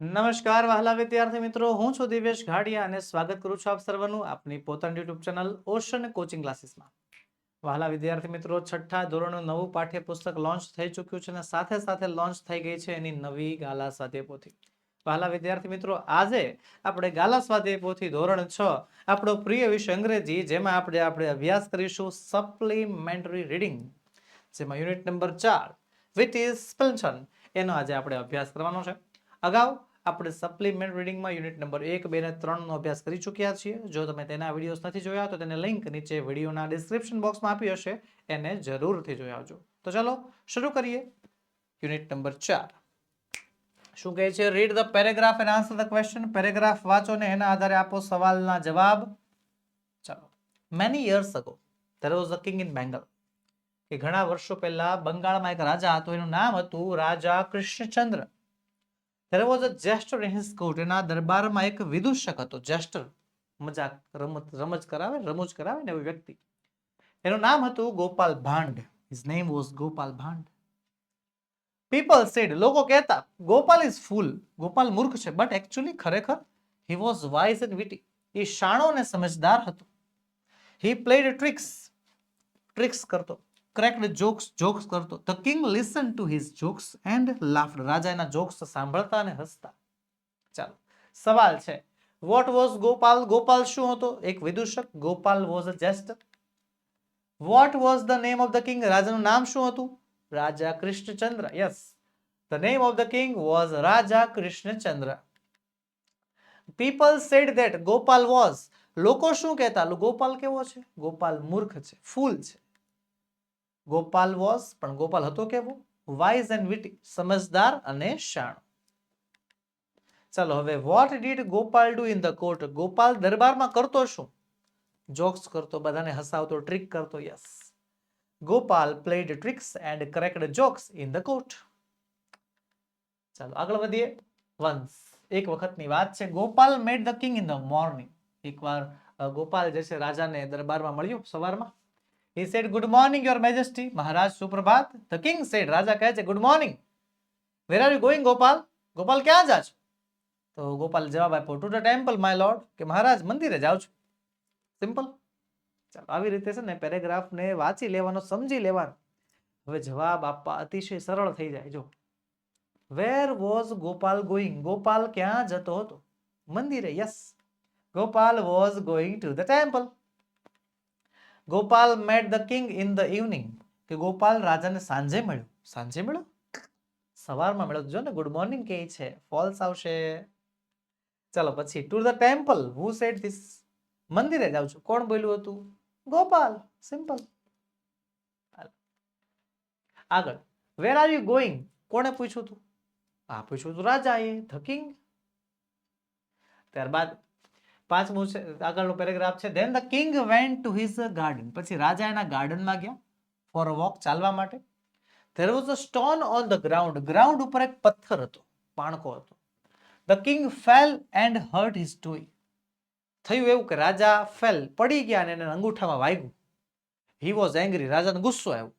નમસ્કાર, વહાલા વિદ્યાર્થી મિત્રો. હું છું દિવેશ ઘાડિયા અને સ્વાગત કરું છું આપ સર્વનું આપની પોતાની યુટ્યુબ ચેનલ ઓશન કોચિંગ ક્લાસીસમાં. વહાલા વિદ્યાર્થી મિત્રો, છઠ્ઠા ધોરણનું નવું પાઠ્યપુસ્તક લોન્ચ થઈ ચૂક્યું છે અને સાથે સાથે લોન્ચ થઈ ગઈ છે એની નવી ગાલા સ્વાધ્યાય પોથી વહાલા વિદ્યાર્થી મિત્રો, આજે આપણે ગાલા સ્વાધ્યાય ધોરણ છ, આપણો પ્રિય વિષય અંગ્રેજી, જેમાં આપણે આપણે અભ્યાસ કરીશું સપ્લિમેન્ટરી રીડિંગ જેમાં યુનિટ નંબર ચાર વિથ ઇઝ સ્પેન્શન એનો આજે આપણે અભ્યાસ કરવાનો છે. અગાઉ આપણે સપ્લિમેન્ટ રીડિંગમાં યુનિટ નંબર એક, બે ને ત્રણનો અભ્યાસ કરી ચૂક્યા છીએ. જો તમે તેના વિડીયોઝ નથી જોયા તો તેને લિંક નીચે વિડીયોના ડિસ્ક્રિપ્શન બોક્સમાં આપી હશે. એને જરૂરથી જોઈ આવજો. તો ચાલો, શરૂ કરીએ. યુનિટ નંબર ચાર. શું કહે છે? Read the paragraph and answer the question paragraph વાંચો ને એના આધારે આપો સવાલના જવાબ. ચાલો. Many years ago there was a king in Bengal કે ઘણા વર્ષો પહેલા બંગાળમાં એક રાજા હતો. એનું નામ હતું Raja Krishnachandra. There was a jester in his court એના દરબારમાં એક વિદૂષક હતો જેસ્ટર મજાક, રમત, રમજ કરાવે, રમૂજ કરાવે ને એવી વ્યક્તિ. એનું નામ હતું Gopal Bhand. His name was Gopal Bhand. People said લોકો કહેતા, ગોપાલ ઇઝ ફૂલ ગોપાલ મૂર્ખ છે બટ એકચ્યુઅલી ખરેખર he was wise and witty એ શાણો અને સમજદાર હતો. હી પ્લેડ ટ્રિક્સ ટ્રિક્સ કરતો. ક્રેક્ડ જોક્સ જોક્સ કરતો the king listen to his jokes and laughed રાજા એના જોક્સ સાંભળતા અને હસતા ચાલો સવાલ છે વોટ વોઝ ગોપાલ ગોપાલ શું હતો એક વિદૂષક Gopal was a jester what was the name of the king રાજાનું નામ શું હતું Raja Krishnachandra yes the name of the king was Raja Krishnachandra people said that Gopal was લોકો શું કહેતા ગોપાલ કેવો છે ગોપાલ મૂર્ખ છે ફૂલ છે ગોપાલ વોઝ, પણ ગોપાલ હતો કેવો વાઇઝ એન્ડ વિટી, સમજદાર અને શાણો. ચાલો, હવે what did Gopal do in the court Gopal દરબારમાં કરતો શું? જોક્સ કરતો, બધાને હસાવતો ટ્રિક કરતો yes Gopal played tricks and cracked jokes in the court ચાલો, આગળ વધીએ. વન્સ એક વખતની વાત છે. Gopal made the king in the morning એકવાર ગોપાલ જે છે, રાજાને દરબારમાં મળ્યું સવારમાં. He said, good morning, your majesty. Maharaj suprabhat, the king said રાજા કહે છે, good morning. Where are you going Gopal Gopal ક્યાં જા છો? તો ગોપાલ જવાબ આપ્યો to the temple my lord કે, મહારાજ, મંદિરે જાઉં છું. સિમ્પલ ચાલો, આવી રીતે છે ને પેરેગ્રાફ ને વાંચી લેવાનો, સમજી લેવાનો. હવે જવાબ આપવા અતિશય સરળ થઈ જાય. જો where was Gopal going Gopal ક્યાં જતો હતો? મંદિરે yes Gopal was going to the temple Gopal met the king in the evening. કે ગોપાલ રાજાને સાંજે મળ્યો. સાંજે મળ્યો? સવારમાં મળ્યો. જો ને, ગુડ મોર્નિંગ કે છે. ફોલ્સ આવશે. ચાલો, પછી to the temple who said this મંદિરે જાઉં છું. કોણ બોલ્યું હતું? ગોપાલ. સિમ્પલ આગળ. વેર આર યુ ગોઈંગ કોણે પૂછ્યું હતું? આ પૂછ્યું હતું રાજાએ, ધ કિંગ. ત્યારબાદ પાંચમું છે, આગળનો પેરેગ્રાફ છે then the king went to his garden પછી રાજા એના ગાર્ડનમાં ગયા ફોર અ વોક ચાલવા માટે. There was a stone on the ground ground ઉપર એક પથ્થર હતો, પાણકો હતો. The king fell and hurt his toe થયું એવું કે રાજા ફેલ પડી ગયા અને એને અંગૂઠામાં વાગ્યું. હી વોઝ એંગ્રી રાજાને ગુસ્સો આવ્યો.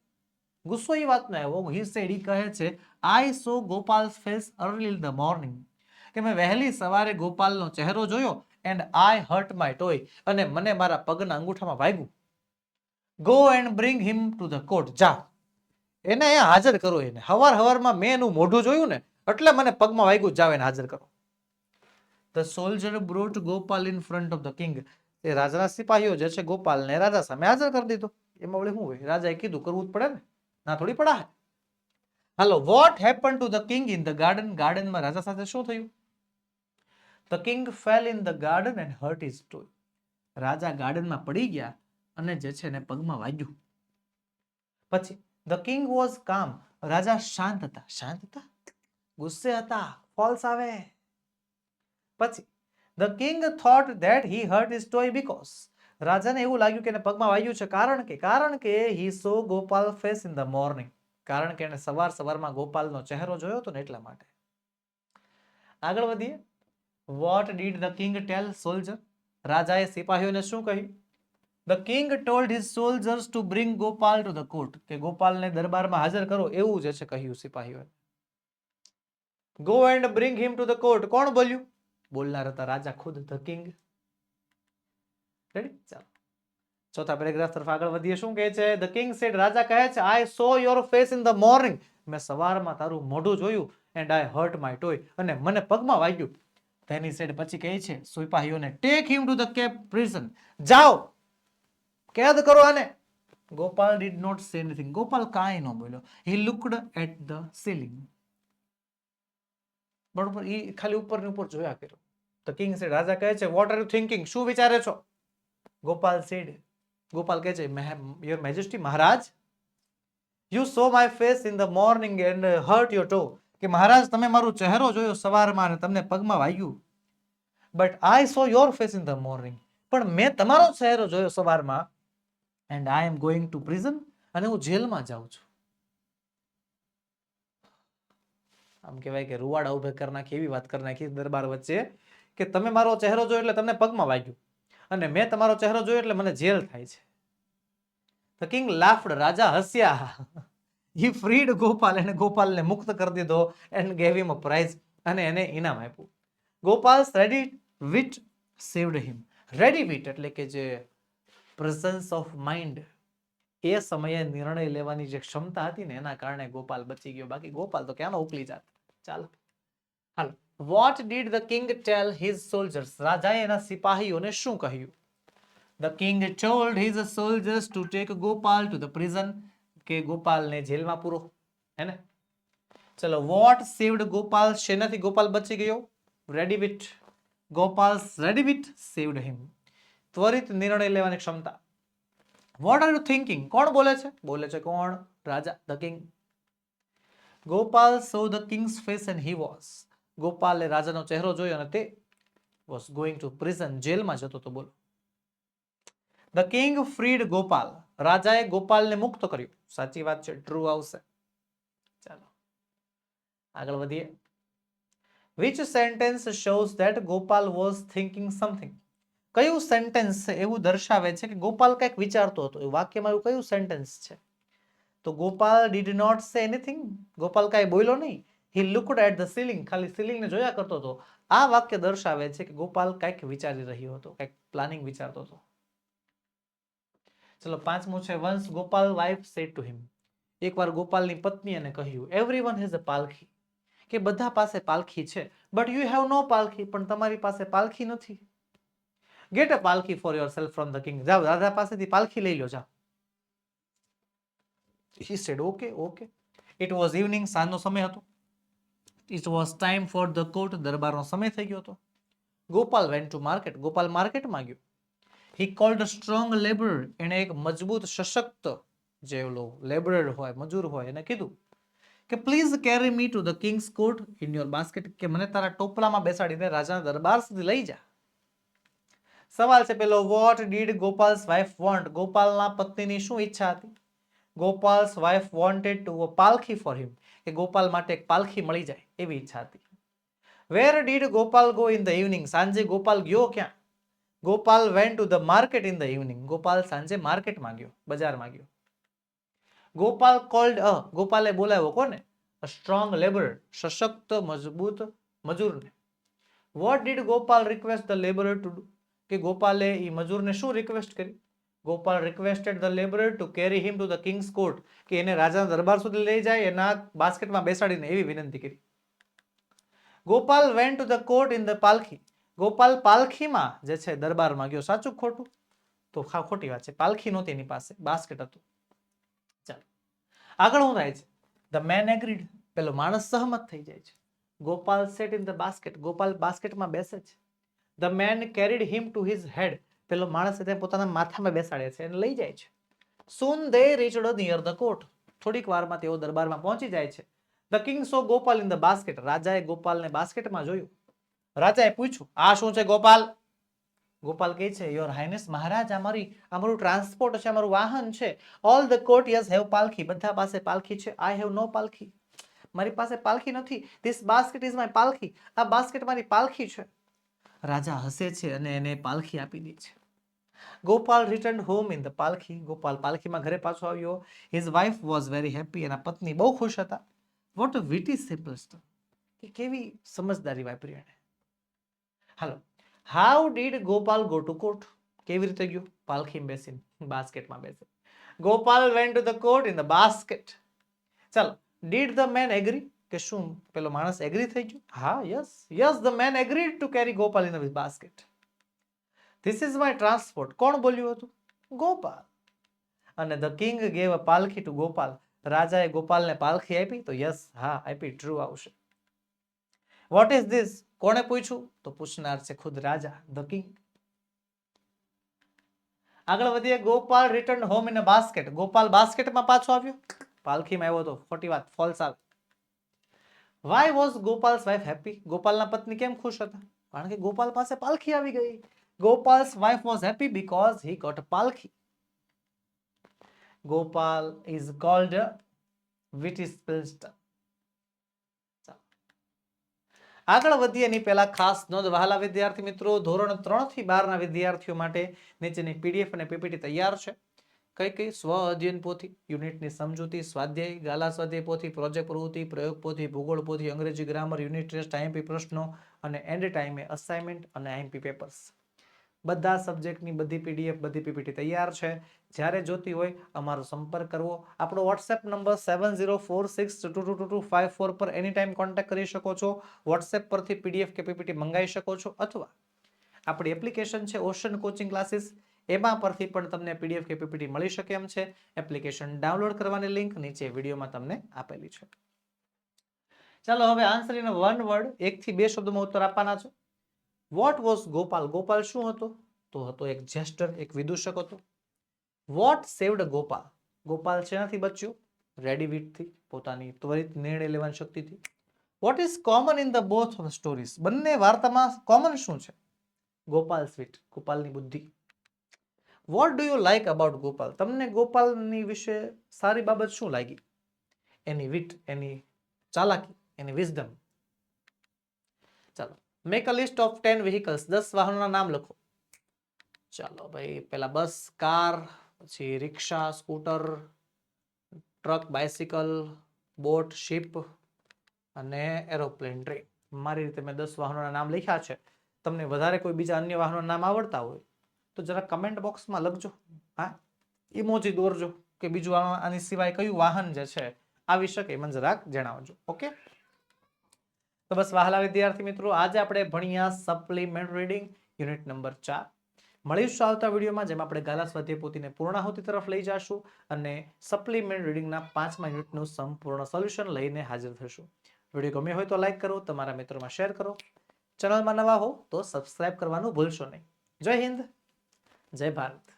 ગુસ્સો એ વાતનો આવ્યો, હી સેડ ઈ કહે છે I saw Gopal face early in the morning કે મેં વહેલી સવારે ગોપાલનો ચહેરો જોયો and I hurt my toe અને મને મારા પગના અંગૂઠામાં વાગ્યું. Go and bring him to the court જા. એને અહીંયા હાજર કરો એને. હવાર હવારમાં મેં એનું મોઢું જોયું ને, એટલે મને પગમાં વાગ્યું. જાવ એને હાજર કરો. The soldier brought Gopal in front of the king એ રાજાના સિપાહીઓ જે છે ગોપાલને રાજા સામે હાજર કરી દીધો. એમાં વળી શું હોય? રાજાએ કીધું, કરવું જ પડે ને. ના થોડી પડા હાલો what happen to the king in the garden ગાર્ડનમાં રાજા સાથે શું થયું? The king fell in the garden and hurt his toe રાજા ગાર્ડનમાં પડી ગયા અને જે છે એને પગમાં વાગ્યું. પછી ધ કિંગ વોઝ કામ રાજા શાંત હતા. શાંત હતા? ગુસ્સે હતા. ફોલ્સ આવે. પછી the king thought that he hurt his toe because રાજાને એવું લાગ્યું કે એને પગમાં વાગ્યું છે. કારણ કે કારણ કે he saw Gopal face in the morning કારણ કે એને સવાર સવારમાં ગોપાલનો ચહેરો જોયો હતો ને એટલા માટે. આગળ વધીએ. What did the king tell soldier રાજાએ સિપાહીઓને શું કહ્યું the king told his soldiers to bring Gopal to the court કે ગોપાલને દરબારમાં હાજર કરો એવું જે છે કહ્યું સિપાહીઓએ go and bring him to the court કોણ બોલ્યું બોલનાર હતા રાજા ખુદ ધ કિંગ રેડી ચાલો ચોથા પેરેગ્રાફ તરફ આગળ વધીએ શું કહે છે ધ કિંગ સેડ રાજા કહે છે I saw your face in the morning મેં સવારમાં તારું મોઢું જોયું and I hurt my toe અને મને પગમાં વાગ્યું. તેની સેડ પછી કહે છે, સિપાહીઓને ટેક હિમ ટુ ધ કેપ પ્રિઝન જાઓ. કેદ કરો આને. Gopal did not say anything Gopal કાંઈ ન બોલ્યો. He looked at the ceiling બરોબર? એ ખાલી ઉપર ને ઉપર જોયા કર્યો. તો કિંગ સેડ રાજા કહે છે વોટ આર યુ થિંકિંગ શું વિચારે છો? ગોપાલ સેડ ગોપાલ કહે છે your majesty Maharaj you saw my face in the morning and hurt your toe કે મહારાજ, તમે મારો ચહેરો જોયો સવારમાં અને તમને પગમાં વાગ્યું. But I saw your face in the morning પણ મેં તમારો ચહેરો જોયો સવારમાં. And I am going to prison અને હું જેલમાં જાઉં છું. આમ કહેવાય કે રૂવાડા ઉભે કરી નાખી, એવી વાત કરી નાખી દરબાર વચ્ચે કે તમે મારો ચહેરો જોયો એટલે તમને પગમાં વાગ્યું. અને મેં તમારો ચહેરો જોયો એટલે મને જેલ થાય છે. ધ કિંગ લાફ્ડ રાજા હસ્યા. હી ફ્રીડ ગોપાલ એને ગોપાલને મુક્ત કરી દીધો and gave him a prize અને એને ઇનામ આપ્યું Gopal ready wit saved him ready wit એટલે કે જે પ્રેઝન્સ ઓફ માઇન્ડ એ સમયે નિર્ણય લેવાની જે ક્ષમતા હતી ને એના કારણે ગોપાલ બચી ગયો બાકી ગોપાલ તો ક્યાંનો ઉકલી જાત ચાલો હાલો what did the king tell his soldiers રાજાએ એના સિપાહીઓને શું કહ્યું the king told his soldiers to take Gopal to the prison કે ગોપાલને જેલમાં પૂરો, હે ને? ચલો વોટ સેવડ ગોપાલ શેનાથી ગોપાલ બચી ગયો? Ready wit Gopal ready wit saved him ત્વરિત નિર્ણય લેવાની ક્ષમતા. વોટ આર યુ થિંકિંગ કોણ બોલે છે? બોલે છે કોણ? રાજા the king Gopal saw the king's face and he was ગોપાલે રાજાનો ચહેરો જોયો અને તે વોઝ ગોઈંગ ટુ પ્રિઝન જેલમાં જતો તો બોલો. The king freed Gopal. રાજાએ ગોપાલને મુક્ત કર્યો. સાચી વાત છે ટ્રુ આવશે. ચાલો, આગળ વધીએ. Which sentence shows that Gopal was thinking something કયું સેન્ટેન્સ એવું દર્શાવે છે કે ગોપાલ કંઈક વિચારતો હતો? એ વાક્યમાં એવું કયું સેન્ટેન્સ છે? તો Gopal did not say anything Gopal કાંઈ બોલ્યો નહીં. He looked at the ceiling ખાલી સીલિંગને જોયા કરતો હતો. આ વાક્ય દર્શાવે છે કે ગોપાલ કંઈક વિચારી રહ્યો હતો, કંઈક પ્લાનિંગ વિચારતો હતો. ચલો પાંચમું છે વંશ Gopal wife said to him એકવાર ગોપાલની પત્ની એને કહ્યું everyone has a palkhi કે બધા પાસે પાલખી છે but you have no palkhi પણ તમારી પાસે પાલખી નથી. Get a palkhi for yourself from the king જાઓ, રાજા પાસેથી પાલખી લઈ લો, જાઓ. He said okay okay it was evening સાંજનો સમય હતો. It was time for the court દરબારનો સમય થઈ ગયો હતો. Gopal went to market Gopal માર્કેટમાં ગયો. હી કોલ્ડ સ્ટ્રોંગ લેબર એણે એક મજબૂત, સશક્ત જે લેબરર હોય, મજૂર હોય, એને કીધું કે please carry me to the king's court in your basket કે, મને તારા ટોપલામાં બેસાડીને રાજાના દરબાર સુધી લઈ જા. સવાલ છે પેલો what did Gopal's wife want ગોપાલના પત્નીની શું ઈચ્છા હતી? Gopal's wife wanted to palkhi for him કે, ગોપાલ માટે એક પાલખી મળી જાય એવી ઈચ્છા હતી. Where did Gopal go in the evening સાંજે ગોપાલ ગયો ક્યાં? Gopal went to the market in the evening. Gopal સાંજે માર્કેટમાં ગયો બજારમાં ગયો. ગોપાલ કોલ્ડ, અ, ગોપાલે બોલાવ્યો કોને? અ સ્ટ્રોંગ લેબર, સશક્ત, મજબૂત મજૂરને. What did Gopal request the labourer to do કે ગોપાલે એ મજૂરને શું રિક્વેસ્ટ કરી? Gopal requested the labourer to carry him to the king's court કે એને રાજાના દરબાર સુધી લઈ જાય, એના બાસ્કેટમાં બેસાડીને એવી વિનંતી કરી. Gopal went to the court in the palkhi. Gopal પાલખીમાં જે છે દરબારમાં ગયો. સાચું ખોટું? તો ખા ખોટી વાત છે. પાલખી નહોતી એની પાસે. બાસ્કેટ હતું. ચાલો. આગળ શું થાય છે. ધ મેન એગ્રીડ પેલો માણસ સહમત થઈ જાય છે. Gopal sat in the basket Gopal બાસ્કેટમાં બેસે છે. The man carried him to his head પેલો માણસ તેને પોતાના માથામાં બેસાડે છે અને લઈ જાય છે. Soon they reached near the court થોડીક વારમાં તેઓ દરબારમાં પહોંચી જાય છે. The king so Gopal in the basket રાજાએ ગોપાલને બાસ્કેટમાં જોયું. રાજાએ પૂછ્યું, આ શું છે ગોપાલ? ગોપાલ કહે છે યોર હાઇનેસ મહારાજ અમારી અમારું ટ્રાન્સપોર્ટ છે અમારું વાહન છે. All the courtiers have palkhi બધા પાસે પાલખી છે. આઈ હેવ નો પાલખી મારી પાસે પાલખી નથી. This basket is my palkhi આ બાસ્કેટ મારી પાલખી છે. રાજા હસે છે અને એને પાલખી આપી દે છે. Gopal return home in the palkhi Gopal પાલખીમાં ઘરે પાછો આવ્યો. His wife was very happy એના પત્ની બહુ ખુશ હતા. વોટ અ વિટી સિમ્પલ કે કેવી સમજદારી વાપરી એને હાલો. How did Gopal go to court કેવી રીતે ગયો? પાલખી બેસીને, બાસ્કેટમાં બેસે. Gopal went to the court in the basket ચાલો ડીડ ધ મેન એગ્રી કે શું પેલો માણસ એગ્રી થઈ ગયો? હા yes yes the man agreed to carry Gopal in the basket this is my transport કોણ બોલ્યું હતું? ગોપાલ. અને the king gave a palkhi to Gopal. રાજાએ ગોપાલને પાલખી આપી, તો યસ હા, આપી ટ્રુ આવશે. વોટ ઇઝ ધીસ કોણે પૂછ્યું? તો પૂછનાર છે ખુદ રાજા ધ કિંગ આગળ વધીએ, Gopal return home in a basket Gopal બાસ્કેટમાં પાછો આવ્યો. પાલખીમાં આવ્યો તો, ખોટી વાત ફોલ્સ આવે. Why was Gopal's wife happy ગોપાલના પત્ની કેમ ખુશ હતા? કારણ કે ગોપાલ પાસે પાલખી આવી ગઈ. Gopal's wife was happy because he got palkhi. Gopal is called witty સ્પિલ્સ્ટર આગળ વધીએ એની પહેલાં ખાસ નોંધ. વહાલા વિદ્યાર્થી મિત્રો, ધોરણ ત્રણથી બારના વિદ્યાર્થીઓ માટે નીચેની પીડીએફ અને પીપીટી તૈયાર છે. કઈ કઈ? સ્વ અધ્યયન પોથી, યુનિટની સમજૂતી, સ્વાધ્યાય, ગાલા સ્વાધ્યાય પોથી, પ્રોજેક્ટ પ્રવૃત્તિ, પ્રયોગ પોથી, ભૂગોળ પોથી, અંગ્રેજી ગ્રામર, યુનિટ ટેસ્ટ, આઈએમપી પ્રશ્નો અને એન્ડ ટાઈમે અસાઇનમેન્ટ અને આઈએમપી પેપર્સ બધા સબ્જેક્ટની બધી પીડીએફ, બધી પીપીટી તૈયાર છે. જ્યારે જોતી હોય અમારો સંપર્ક કરવો. આપણો WhatsApp number seven zero four six two two two two five four પર એની ટાઈમ કોન્ટેક્ટ કરી શકો છો. વોટ્સએપ પરથી પીડીએફ કે પીપીટી મંગાવી શકો છો. અથવા આપણી એપ્લિકેશન છે ઓશન કોચિંગ ક્લાસીસ એમાં પરથી પણ તમને પીડીએફ કે પીપીટી મળી શકે એમ છે. એપ્લિકેશન ડાઉનલોડ કરવાની લિંક નીચે વિડીયોમાં તમને આપેલી છે. ચાલો, હવે આન્સર ઇન વન વર્ડ એકથી બે શબ્દોમાં ઉત્તર આપવાના છે. વોટ વોઝ ગોપાલ ગોપાલ શું હતો? તો હતો એક જેસ્ટર, એક વિદૂષક હતો. વોટ સેવડ ગોપાલ ગોપાલ શેનાથી બચ્યો? રેડીવીટથી પોતાની ત્વરિત નિર્ણય લેવાની શક્તિથી. What is common in the both of stories બંને વાર્તામાં કોમન શું છે? ગોપાલ સ્વીટ ગોપાલની બુદ્ધિ. What do you like about Gopal તમને ગોપાલની વિશે સારી બાબત શું લાગી? એની વિટ એની ચાલાકી, એની wisdom make a list of ten vehicles દસ વાહનોના નામ લખો. ચાલો ભાઈ પેલા બસ, કાર, પછી rickshaw, scooter, truck bicycle boat ship અને એરોપ્લેન ટ્રેન મારી રીતે મેં દસ વાહનોના નામ લખ્યા છે. તમને વધારે કોઈ બીજા અન્ય વાહનોના નામ આવડતા હોય, તો જરા કમેન્ટ બોક્સમાં લખજો. હા? ઇમોજી દોરજો કે બીજું આની સિવાય કયું વાહન જે છે, આવી શકે મને જરાક જણાવજો. ઓકે તો બસ વહાલા વિદ્યાર્થી મિત્રો, આજે આપણે ભણ્યા સપ્લિમેન્ટ રીડિંગ યુનિટ નંબર ચાર. મળીશું આવતા વિડીયોમાં, જેમાં આપણે ગાલા સ્વાધ્યાય પોતીને પૂર્ણાહુતિ તરફ લઈ જશું અને સપ્લિમેન્ટ રીડિંગના પાંચમા યુનિટનું સંપૂર્ણ સોલ્યુશન લઈને હાજર થશું. વીડિયો ગમ્યો હોય તો લાઇક કરો, તમારા મિત્રોમાં શેર કરો. ચેનલમાં નવા હો તો સબસ્ક્રાઇબ કરવાનું ભૂલશો નહીં. જય હિન્દ, જય ભારત.